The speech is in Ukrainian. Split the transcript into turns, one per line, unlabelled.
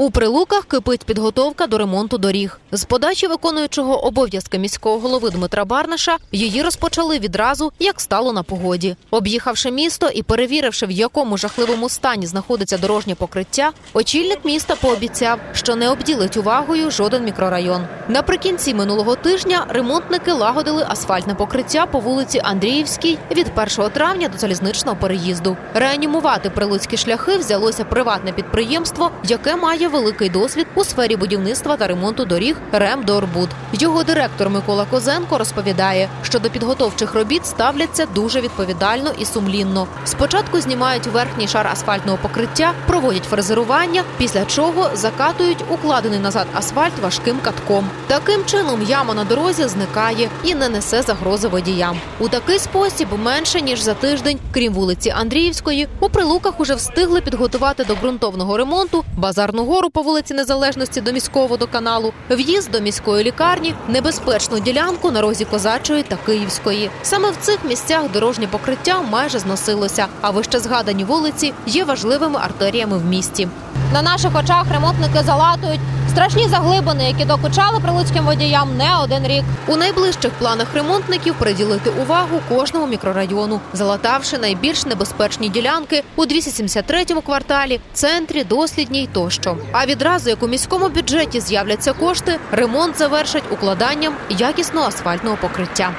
У прилуках кипить підготовка до ремонту доріг. З подачі виконуючого обов'язки міського голови Дмитра Барнаша її розпочали відразу, як стало на погоді. Об'їхавши місто і перевіривши, в якому жахливому стані знаходиться дорожнє покриття, очільник міста пообіцяв, що не обділить увагою жоден мікрорайон. Наприкінці минулого тижня ремонтники лагодили асфальтне покриття по вулиці Андріївській від 1 травня до залізничного переїзду. Реанімувати прилуцькі шляхи взялося приватне підприємство, яке має великий досвід у сфері будівництва та ремонту доріг «Ремдорбуд». Його директор Микола Козенко розповідає, що до підготовчих робіт ставляться дуже відповідально і сумлінно. Спочатку знімають верхній шар асфальтного покриття, проводять фрезерування, після чого закатують укладений назад асфальт важким катком. Таким чином яма на дорозі зникає і не несе загрози водіям. У такий спосіб менше ніж за тиждень, крім вулиці Андріївської, у прилуках уже встигли підготувати до ґрунтовного ремонту базарну гору по вулиці Незалежності до міського водоканалу, в'їзд до міської лікарні, небезпечну ділянку на розі Козачої та Київської. Саме в цих місцях дорожнє покриття майже зносилося, а вище згадані вулиці є важливими артеріями в місті. На наших очах ремонтники залатують страшні заглибини, які докучали прилуцьким водіям не один рік. У найближчих планах ремонтників приділити увагу кожному мікрорайону, залатавши найбільш небезпечні ділянки у 273-му кварталі, центрі, дослідній тощо. А відразу як у міському бюджеті з'являться кошти, ремонт завершать укладанням якісного асфальтного покриття.